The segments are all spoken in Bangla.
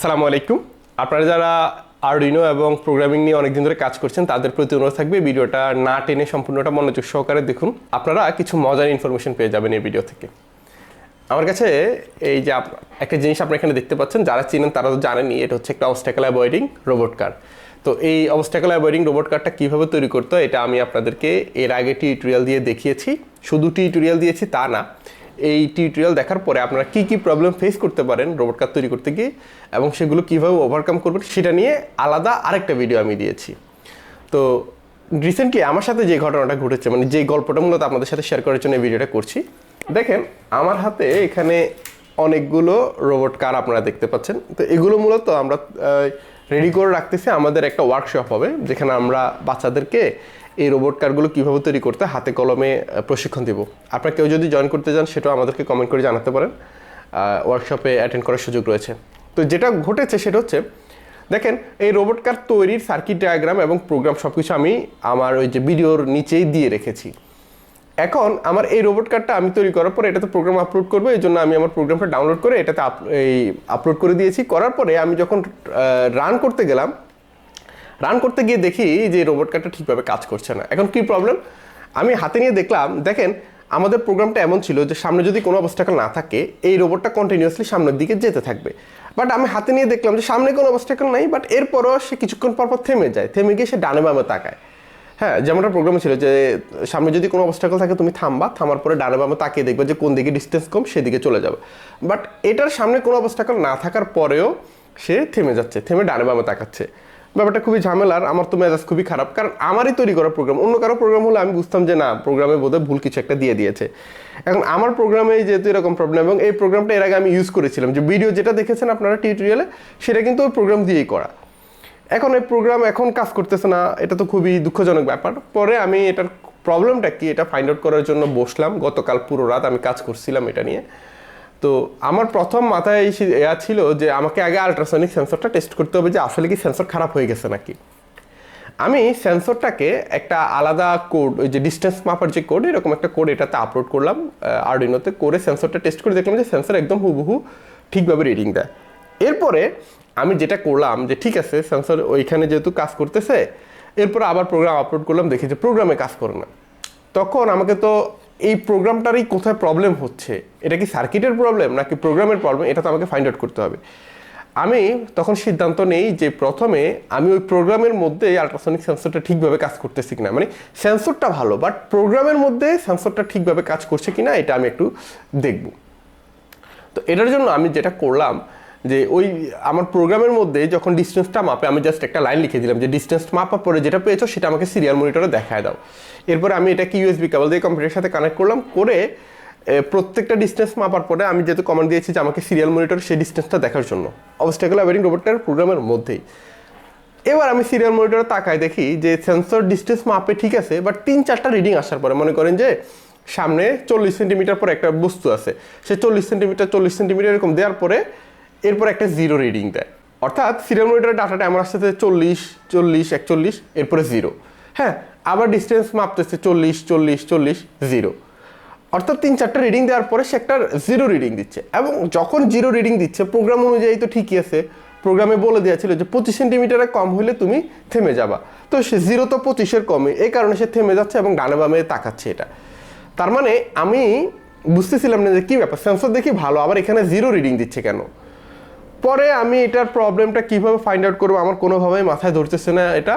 আসসালামু আলাইকুম। আপনারা যারা আরডিনো এবং প্রোগ্রামিং নিয়ে অনেকদিন ধরে কাজ করছেন, তাদের প্রতি অনুরোধ থাকবে ভিডিওটা না টেনে সম্পূর্ণটা মনোযোগ সহকারে দেখুন। আপনারা কিছু মজার ইনফরমেশন পেয়ে যাবেন এই ভিডিও থেকে। আমার কাছে এই যে একটা জিনিস আপনারা এখানে দেখতে পাচ্ছেন, যারা চিনেন তারা তো জানেনই, এটা হচ্ছে একটা অবস্টাকেল অ্যাভয়েডিং রোবট কার তো এই অবস্টাকেল অ্যাভয়েডিং রোবট কারটা কীভাবে তৈরি করতে হয়, এটা আমি আপনাদেরকে এর আগে টিউটোরিয়াল দিয়ে দেখিয়েছি। শুধু টিউটোরিয়াল দিয়েছি তা না এই টিউটোরিয়াল দেখার পরে আপনারা কী কী প্রবলেম ফেস করতে পারেন রোবট কার তৈরি করতে গিয়ে এবং সেগুলো কীভাবে ওভারকাম করবেন সেটা নিয়ে আলাদা আরেকটা ভিডিও আমি দিয়েছি। তো রিসেন্টলি আমার সাথে যে ঘটনাটা ঘটেছে মানে যে গল্পটা মূলত আপনাদের সাথে শেয়ার করার জন্য এই ভিডিওটা করছি, দেখেন আমার হাতে এখানে অনেকগুলো রোবট কার আপনারা দেখতে পাচ্ছেন। তো এগুলো মূলত আমরা রেডি করে রাখতেছি, আমাদের একটা ওয়ার্কশপ হবে, যেখানে আমরা বাচ্চাদেরকে এই রোবট কারগুলো কীভাবে তৈরি করতে হাতে কলমে প্রশিক্ষণ দিব। আপনারা কেউ যদি জয়েন করতে চান, সেটাও আমাদেরকে কমেন্ট করে জানাতে পারেন। ওয়ার্কশপে অ্যাটেন্ড করার সুযোগ রয়েছে। তো যেটা ঘটেছে সেটা হচ্ছে, দেখেন, এই রোবট কার তৈরির সার্কিট ডায়াগ্রাম এবং প্রোগ্রাম সব কিছু আমি আমার ওই যে ভিডিওর নিচেই দিয়ে রেখেছি। এখন আমার এই রোবট কারটা আমি তৈরি করার পরে এটাতে প্রোগ্রাম আপলোড করব, এই জন্য আমি আমার প্রোগ্রামটা ডাউনলোড করে এটাতে এই আপলোড করে দিয়েছি। করার পরে আমি যখন রান করতে গেলাম রান করতে গিয়ে দেখি যে রোবট কারটা ঠিকভাবে কাজ করছে না। এখন কি প্রবলেম আমি হাতে নিয়ে দেখলাম, দেখেন আমাদের প্রোগ্রামটা এমন ছিল যে সামনে যদি কোনো অবস্টাকেল না থাকে, এই রোবটটা কন্টিনিউয়াসলি সামনের দিকে যেতে থাকবে। বাট আমি হাতে নিয়ে দেখলাম যে সামনে কোনো অবস্টাকেল নাই বাট এরপরও সে কিছুক্ষণ পর পর থেমে যায়, থেমে গিয়ে সে ডানে বামে তাকায়। হ্যাঁ যেমনটা প্রোগ্রামে ছিল যে সামনে যদি কোনো অবস্টাকেল থাকে তুমি থামবা, থামার পরে ডানে বামে তাকিয়ে দেখবে যে কোন দিকে ডিস্টেন্স কম, সেদিকে চলে যাবে। বাট এটার সামনে কোনো অবস্টাকেল না থাকার পরেও সে থেমে যাচ্ছে, থেমে ডানে বামে তাকাচ্ছে। ব্যাপারটা খুবই ঝামেলার আমার তো মেজাজ খুবই খারাপ। কারণ আমারই তৈরি করা প্রোগ্রাম অন্য কারও প্রোগ্রাম হলে আমি বুঝতাম যে না প্রোগ্রামে বোধহয় ভুল কিছু একটা দিয়ে দিয়েছে। এখন আমার প্রোগ্রামে যেহেতু এরকম প্রবলেম এবং এই প্রোগ্রামটা এর আগে আমি ইউজ করেছিলাম। যে ভিডিও যেটা দেখেছেন আপনারা টিউটোরিয়ালে সেটা কিন্তু ওই প্রোগ্রাম দিয়েই করা। এখন এই প্রোগ্রাম এখন কাজ করতেছে না, এটা তো খুবই দুঃখজনক ব্যাপার। পরে আমি এটার প্রবলেমটা কি, এটা ফাইন্ড আউট করার জন্য বসলাম। গতকাল পুরো রাত আমি কাজ করছিলাম এটা নিয়ে। তো আমার প্রথম মাথায় এয়া ছিল যে আমাকে আগে আল্ট্রাসনিক সেন্সরটা টেস্ট করতে হবে যে আসলে কি সেন্সর খারাপ হয়ে গেছে নাকি। আমি সেন্সরটাকে একটা আলাদা কোড ওই যে ডিস্টেন্স মাপার যে কোড এরকম একটা কোড এটাতে আপলোড করলাম আরডিনোতে করে সেন্সরটা টেস্ট করে দেখলাম যে সেন্সর একদম হুবহু ঠিকভাবে রিডিং দেয়। এরপরে আমি যেটা করলাম যে ঠিক আছে সেন্সর ওইখানে যেহেতু কাজ করতেছে, এরপর আবার প্রোগ্রাম আপলোড করলাম, দেখি যে প্রোগ্রামে কাজ করে না। তখন আমাকে তো এই প্রোগ্রামটারই কোথায় প্রবলেম হচ্ছে? এটা কি সার্কিটের প্রবলেম নাকি প্রোগ্রামের প্রবলেম এটা তো আমাকে ফাইন্ড আউট করতে হবে। আমি তখন সিদ্ধান্ত নেই যে প্রথমে আমি ওই প্রোগ্রামের মধ্যে আল্ট্রাসনিক সেন্সরটা ঠিকভাবে কাজ করতেছি কিনা। মানে সেন্সরটা ভালো বাট প্রোগ্রামের মধ্যে সেন্সরটা ঠিকভাবে কাজ করছে কিনা, এটা আমি একটু দেখব। তো এটার জন্য আমি যেটা করলাম যে ওই আমার প্রোগ্রামের মধ্যে যখন ডিস্টেন্সটা মাপে, আমি জাস্ট একটা লাইন লিখে দিলাম যে ডিস্টেন্স মাপার পরে যেটা পেয়েছ সেটা আমাকে সিরিয়াল মনিটরে দেখায় দাও। এরপর আমি এটাকে ইউএসবি কেবল দিয়ে কম্পিউটারের সাথে কানেক্ট করলাম, করে প্রত্যেকটা ডিস্টেন্স মাপার পরে আমি যেহেতু কমান্ড দিয়েছি যে আমাকে সিরিয়াল মনিটর সেই ডিস্টেন্সটা দেখার জন্য। অবস্টাকেল অ্যাভারিং রোবটটার প্রোগ্রামের মধ্যেই। এবার আমি সিরিয়াল মনিটরে তাকায় দেখি যে সেন্সর ডিস্টেন্স মাপে ঠিক আছে বাট তিন চারটা রিডিং আসার পরে মনে করেন যে সামনে চল্লিশ সেন্টিমিটার পর একটা বস্তু আছে। সে চল্লিশ সেন্টিমিটার চল্লিশ সেন্টিমিটার এরকম দেওয়ার পরে এরপর একটা জিরো রিডিং দেয়। অর্থাৎ সিরিয়াল মনিটরের ডাটাটা এমন আসতেছে চল্লিশ চল্লিশ, একচল্লিশ, এরপরে জিরো হ্যাঁ আবার ডিস্টেন্স মাপতেছে চল্লিশ চল্লিশ চল্লিশ জিরো অর্থাৎ তিন, চারটা রিডিং দেওয়ার পরে সে একটা জিরো রিডিং দিচ্ছে। এবং যখন জিরো রিডিং দিচ্ছে প্রোগ্রাম অনুযায়ী তো ঠিকই আছে। প্রোগ্রামে বলে দেওয়া ছিল যে পঁচিশ সেন্টিমিটারে কম হলে তুমি থেমে যাবা। তো সে জিরো তো পঁচিশের কমে, এই কারণে সে থেমে যাচ্ছে এবং ডানে বামে তাকাচ্ছে এটা। তার মানে আমি বুঝতেছিলাম না যে কী ব্যাপার সেন্সর দেখি ভালো, আবার এখানে জিরো রিডিং দিচ্ছে কেন? পরে আমি এটার প্রবলেমটা কীভাবে ফাইন্ড আউট করব আমার কোনোভাবেই মাথায় ধরতেছে না এটা।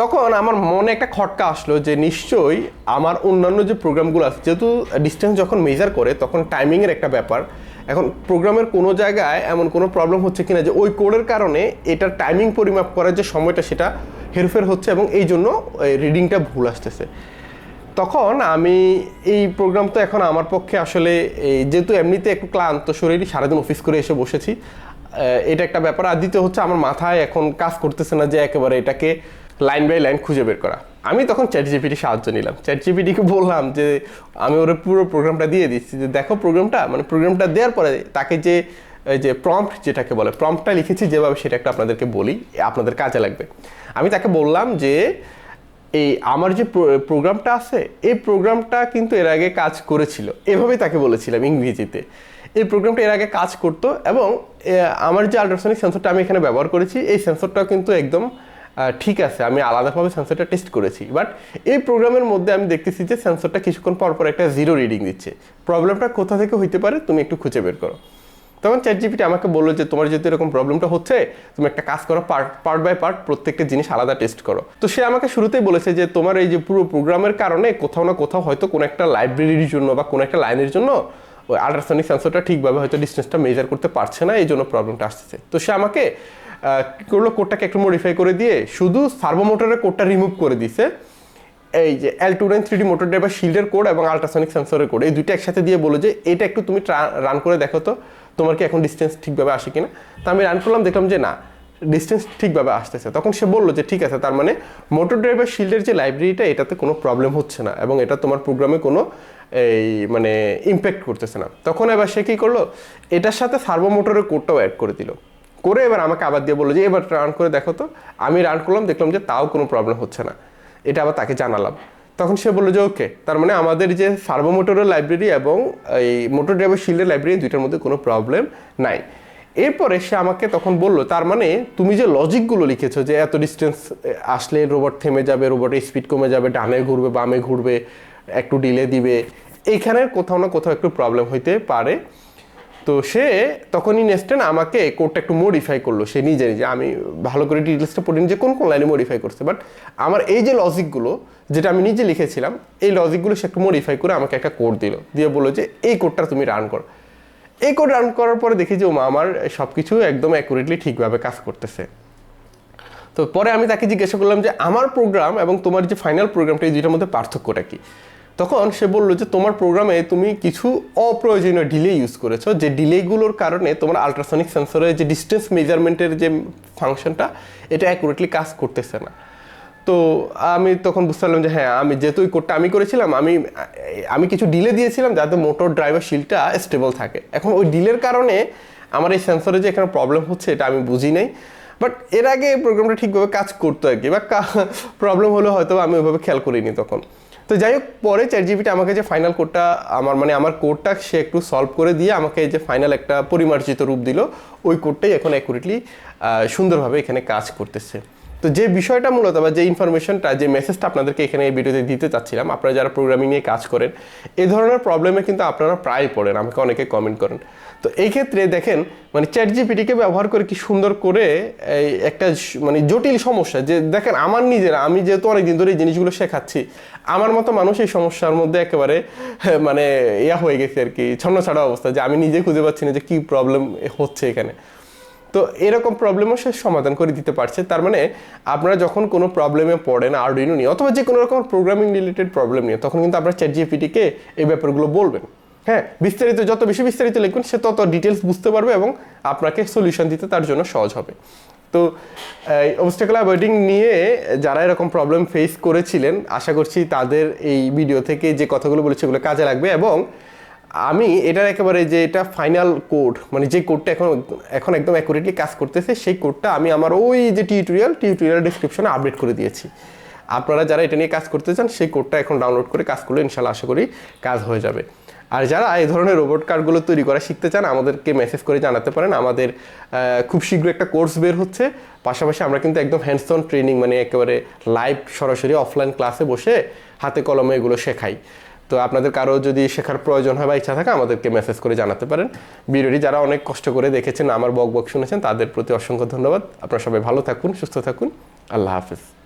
তখন আমার মনে একটা খটকা আসলো যে নিশ্চয়ই আমার অন্যান্য যে প্রোগ্রামগুলো আছে, যেহেতু ডিস্টেন্স যখন মেজার করে, তখন টাইমিংয়ের একটা ব্যাপার। এখন প্রোগ্রামের কোনো জায়গায় এমন কোনো প্রবলেম হচ্ছে কিনা যে ওই কোডের কারণে এটার টাইমিং পরিমাপ করার যে সময়টা সেটা হেরফের হচ্ছে এবং এই জন্য রিডিংটা ভুল আসতেছে। তখন আমি এই প্রোগ্রাম তো এখন আমার পক্ষে আসলে যেহেতু এমনিতে একটু ক্লান্ত শরীর, সারাদিন অফিস করে এসে বসেছি এটা একটা ব্যাপার। আর দ্বিতীয় হচ্ছে আমার মাথায় এখন কাজ করতেছে না যে একেবারে এটাকে লাইন বাই লাইন খুঁজে বের করা। আমি তখন চ্যাট জিপিটি সাহায্য নিলাম। চ্যাট জিপিটিকে বললাম যে, আমি ওর পুরো প্রোগ্রামটা দিয়ে দিচ্ছি। যে, দেখো প্রোগ্রামটা মানে প্রোগ্রামটা দেওয়ার পরে তাকে যে যে প্রম্পট যেটাকে বলে প্রম্পটটা লিখেছি, যেভাবে সেটা একটা আপনাদেরকে বলি আপনাদের কাজে লাগবে। আমি তাকে বললাম যে এই আমার যে প্রোগ্রামটা আছে, এই প্রোগ্রামটা কিন্তু এর আগে কাজ করেছিল। এভাবেই তাকে বলেছিলাম ইংরেজিতে। এই প্রোগ্রামটা এর আগে কাজ করতো এবং আমার যে আল্ট্রাসনিক সেন্সরটা আমি এখানে ব্যবহার করেছি, এই সেন্সরটাও কিন্তু একদম ঠিক আছে। আমি আলাদাভাবে সেন্সরটা টেস্ট করেছি। বাট এই প্রোগ্রামের মধ্যে আমি দেখতেছি যে সেন্সরটা কিছুক্ষণ পর পর একটা জিরো রিডিং দিচ্ছে। প্রবলেমটা কোথা থেকে হইতে পারে, তুমি একটু খুঁজে বের করো। তখন চ্যাট জিপিটি আমাকে বলল যে, তোমার যেহেতু এরকম প্রবলেমটা হচ্ছে, তুমি একটা কাজ করো পার্ট পার্ট বাই পার্ট প্রত্যেকটা জিনিস আলাদা টেস্ট করো। তো সে আমাকে শুরুতেই বলেছে যে, তোমার এই যে পুরো প্রোগ্রামের কারণে কোথাও না কোথাও হয়তো কোনো একটা লাইব্রেরির জন্য বা কোনো একটা লাইনের জন্য ওই আল্ট্রাসনিক সেন্সরটা ঠিকভাবে হয়তো ডিস্টেন্সটা মেজার করতে পারছে না, এই জন্য প্রবলেমটা আসতেছে। তো সে আমাকে করল? কোডটাকে একটু মডিফাই করে দিয়ে শুধু সার্ভোমোটরের কোডটা রিমুভ করে দিছে এই যে L two nine three D motor driver শিল্ডের code এবং আল্ট্রাসনিক সেন্সরের কোড এই দুইটা একসাথে দিয়ে বলো যে এটা একটু তুমি রান করে দেখো তো, তোমার কি এখন ডিস্টেন্স ঠিকভাবে আসে কিনা? তো আমি রান করলাম, দেখলাম যে না ডিস্টেন্স ঠিকভাবে আসতেছে। তখন সে বলল যে ঠিক আছে, তার মানে মোটর ড্রাইভার শিল্ডের যে লাইব্রেরিটা এটাতে কোনো প্রবলেম হচ্ছে না এবং এটা তোমার প্রোগ্রামে কোনো এই মানে ইম্প্যাক্ট করতেছে না। তখন এবার সে কী করল, এটার সাথে সার্ভো মোটরের কোডটাও অ্যাড করে দিল। করে এবার আমাকে আবার দিয়ে বলল যে, এবার রান করে দেখো তো। আমি রান করলাম, দেখলাম যে তাও কোনো প্রবলেম হচ্ছে না। এটা আবার তাকে জানালাম। তখন সে বলল যে, ওকে। তার মানে আমাদের যে সার্ভো মোটরের লাইব্রেরি এবং এই মোটর ড্রাইভার শিল্ডের লাইব্রেরি দুইটার মধ্যে কোনো প্রবলেম নাই। এরপরে সে আমাকে তখন বলল, তার মানে তুমি যে লজিকগুলো লিখেছো যে এত ডিস্টেন্স আসলে রোবট থেমে যাবে রোবটের স্পিড কমে যাবে, ডানে ঘুরবে, বামে ঘুরবে, একটু ডিলে দিবে এইখানের কোথাও না কোথাও একটু প্রবলেম হইতে পারে। তো সে তখনই নেস্টেন আমাকে কোডটা একটু মডিফাই করল। সে নিজে নিজে, আমি ভালো করে ডিটেলসটা পড়িনি যে কোন কোন লাইনে মডিফাই করছে। বাট আমার এই যে লজিকগুলো যেটা আমি নিজে লিখেছিলাম, এই লজিকগুলো সে একটু মডিফাই করে আমাকে একটা কোড দিল। দিয়ে বলল যে, এই কোডটা তুমি রান করো। এই কোড রান করার পরে দেখি যে ও মা আমার সব কিছু একদম অ্যাকুরেটলি ঠিকভাবে কাজ করতেছে। তো পরে আমি তাকে জিজ্ঞাসা করলাম যে, আমার প্রোগ্রাম এবং তোমার যে ফাইনাল প্রোগ্রামটা এই দুইটার মধ্যে পার্থক্যটা কি? তখন সে বলল যে, তোমার প্রোগ্রামে তুমি কিছু অপ্রয়োজনীয় ডিলে ইউজ করেছ। যে ডিলেগুলোর কারণে তোমার আল্ট্রাসনিক সেন্সরের যে ডিস্টেন্স মেজারমেন্টের যে ফাংশনটা এটা অ্যাকুরেটলি কাজ করতেছে না। তো আমি তখন বুঝতে পারলাম যে হ্যাঁ আমি যেহেতু ওই কোডটা আমি করেছিলাম, আমি আমি কিছু ডিলে দিয়েছিলাম যাতে মোটর ড্রাইভার শিলটা স্টেবল থাকে। এখন ওই ডিলের কারণে আমার এই সেন্সরে যে এখানে প্রবলেম হচ্ছে, এটা আমি বুঝি নাই। বাট এর আগে প্রোগ্রামটা ঠিকভাবে কাজ করতো আর কি। বা প্রবলেম হলে হয়তো আমি ওইভাবে খেয়াল করিনি তখন। তো যাই হোক, পরে চ্যাট আমাকে যে ফাইনাল কোডটা আমার মানে আমার কোডটা সে একটু সলভ করে দিয়ে আমাকে যে ফাইনাল একটা পরিমার্জিত রূপ দিল, ওই কোডটাই এখন অ্যাকুরেটলি সুন্দরভাবে এখানে কাজ করতেছে। তো যে বিষয়টা মূলত বা যে ইনফরমেশনটা যে মেসেজটা আপনাদেরকে এখানে এই ভিডিওতে দিতে চাচ্ছিলাম আপনারা যারা প্রোগ্রামিং নিয়ে কাজ করেন এই ধরনের প্রবলেমে কিন্তু আপনারা প্রায় পড়েন আমাকে অনেকে কমেন্ট করেন। তো এই ক্ষেত্রে দেখেন মানে চ্যাট জিপিটিকে ব্যবহার করে কি সুন্দর করে এই একটা মানে জটিল সমস্যা যে দেখেন আমার নিজেরা আমি যেহেতু অনেকদিন ধরে এই জিনিসগুলো শেখাচ্ছি আমার মতো মানুষ এই সমস্যার মধ্যে একেবারে হ্যাঁ, মানে ইয়া হয়ে গেছে আর কি ছন্ন ছাড়া অবস্থা যে আমি নিজে খুঁজে পাচ্ছি না যে কী প্রবলেম হচ্ছে এখানে। তো এরকম প্রবলেমও সে সমাধান করে দিতে পারছে। তার মানে আপনারা যখন কোনো প্রবলেমে পড়েন আরডিনো নিয়ে অথবা যে কোনো রকম প্রোগ্রামিং রিলেটেড প্রবলেম নিয়ে, তখন কিন্তু আপনারা চ্যাট জিপিটিকে এই ব্যাপারগুলো বলবেন। হ্যাঁ বিস্তারিত যত বেশি বিস্তারিত লিখবেন সে তত ডিটেলস বুঝতে পারবে এবং আপনাকে সলিউশন দিতে তার জন্য সহজ হবে। তো, এই অবস্টাকল অ্যাভয়েডিং নিয়ে যারা এরকম প্রবলেম ফেস করেছিলেন, আশা করছি তাদের এই ভিডিও থেকে যে কথাগুলো বলেছে সেগুলো কাজে লাগবে এবং আমি এটার একেবারে যে এটা ফাইনাল কোড মানে যে কোডটা এখন এখন একদম অ্যাকুরেটলি কাজ করতেছে, সেই কোডটা আমি আমার ওই যে টিউটোরিয়াল টিউটোরিয়াল ডিসক্রিপশনে আপডেট করে দিয়েছি। আপনারা যারা এটা নিয়ে কাজ করতে চান, সেই কোডটা এখন ডাউনলোড করে কাজ করলে ইনশাল্লাহ আশা করি কাজ হয়ে যাবে। আর যারা এই ধরনের রোবট কার্ডগুলো তৈরি করা শিখতে চান, আমাদেরকে মেসেজ করে জানাতে পারেন। আমাদের খুব শীঘ্র একটা কোর্স বের হচ্ছে। পাশাপাশি আমরা কিন্তু একদম হ্যান্ডসন ট্রেনিং মানে একেবারে লাইভ সরাসরি অফলাইন ক্লাসে বসে হাতে কলমে এগুলো শেখাই। তো আপনাদের কারও যদি শেখার প্রয়োজন হয় বা ইচ্ছা থাকে, আমাদেরকে মেসেজ করে জানাতে পারেন। ভিডিওটি যারা অনেক কষ্ট করে দেখেছেন, আমার বক বক শুনেছেন, তাদের প্রতি অসংখ্য ধন্যবাদ। আপনারা সবাই ভালো থাকুন, সুস্থ থাকুন। আল্লাহ হাফিজ।